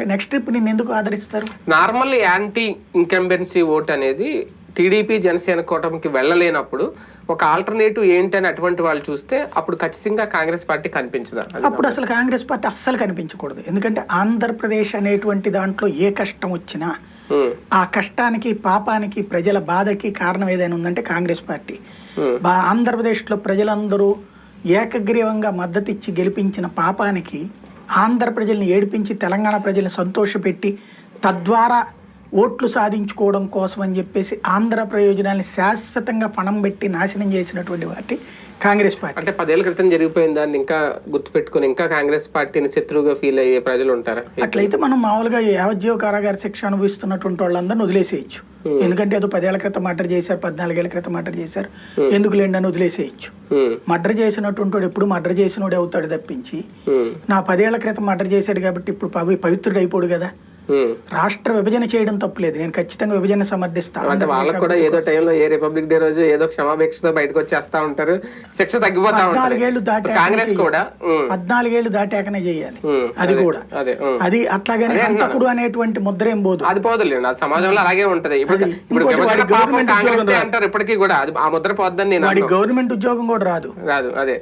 ఉంటే next trip నిన్ను ఎందుకు ఆదరిస్తారు? నార్మల్ యాంటీ ఇంకంబెన్సీ ఓట్ అనేది టీడీపీ జనసేన కూటమికి వెళ్ళలేనప్పుడు ఒక ఆల్టర్నేటివ్ ఏంటని అటువంటి వాళ్ళు చూస్తే అప్పుడు ఖచ్చితంగా కాంగ్రెస్ పార్టీ కనిపించదా. అప్పుడు అసలు కాంగ్రెస్ పార్టీ అస్సలు కనిపించకూడదు. ఎందుకంటే ఆంధ్రప్రదేశ్ అనేటువంటి దాంట్లో ఏ కష్టం వచ్చినా ఉమ్, ఆ కష్టానికి పాపానికి ప్రజల బాధకి కారణం ఏదైనా ఉందంటే కాంగ్రెస్ పార్టీ. Hmm. బా ఆంధ్రప్రదేశ్లో ప్రజలందరూ ఏకగ్రీవంగా మద్దతు ఇచ్చి గెలిపించిన పాపానికి ఆంధ్ర ప్రజల్ని ఏడిపించి తెలంగాణ ప్రజల్ని సంతోషపెట్టి తద్వారా ఓట్లు సాధించుకోవడం కోసం అని చెప్పేసి ఆంధ్ర ప్రయోజనాల్ని శాశ్వతంగా పణం పెట్టి నాశనం చేసినటువంటి పార్టీ కాంగ్రెస్ పార్టీ. అంటే పదేళ్ళ క్రితం జరిగిపోయిన దాన్ని ఇంకా గుర్తుపెట్టుకుని ఇంకా కాంగ్రెస్ పార్టీని శత్రువుగా ఫీల్ అయ్యే ప్రజలు ఉంటారా? అట్లయితే మనం మామూలుగా యావజ్జీవ కారాగార శిక్ష అనుభవిస్తున్నటువంటి వాళ్ళందరిని వదిలేసేయచ్చు. ఎందుకంటే ఏదో పదేళ్ళ క్రితం మర్డర్ చేశారు పద్నాలుగేళ్ళ క్రితం మర్డర్ చేశారు. ఎందుకు లేండి అని వదిలేసేయచ్చు. మర్డర్ చేసినటువంటి వాడు ఎప్పుడు మర్డర్ చేసినోడే అవుతాడు తప్పించి. నా పదేళ్ళ క్రితం మర్డర్ చేశాడు కాబట్టి ఇప్పుడు పవి పవిత్రుడు అయిపోడు కదా. రాష్ట్ర విభజన చేయడం తప్పులేదు. నేను ఖచ్చితంగా విభజన సమర్థిస్తాను అంటే వాళ్ళకు కూడా ఏదో టైంలో ఏ రిపబ్లిక్ డే రోజు ఏదో క్షమాభిక్షతో బయటకు వచ్చేస్తా ఉంటారు. శిక్ష తగ్గిపోతా ఉంటారు. పద్నాలుగేళ్ళు కాంగ్రెస్. కూడా పద్నాలుగేళ్ళు దాటాకనే చేయాలి అది కూడా. అదే అట్లాగనే హంతకుడు అనేటువంటి ముద్ర ఏం పోదు. అది పోదులేండి. అది సమాజంలో అలాగే ఉంటది. ఇప్పుడు ఇప్పుడు. అంటారు ఇప్పటికీ కూడా. అది ఆ ముద్ర పోద్దని నేను. గవర్నమెంట్ ఉద్యోగం కూడా రాదు. రాదు అదే.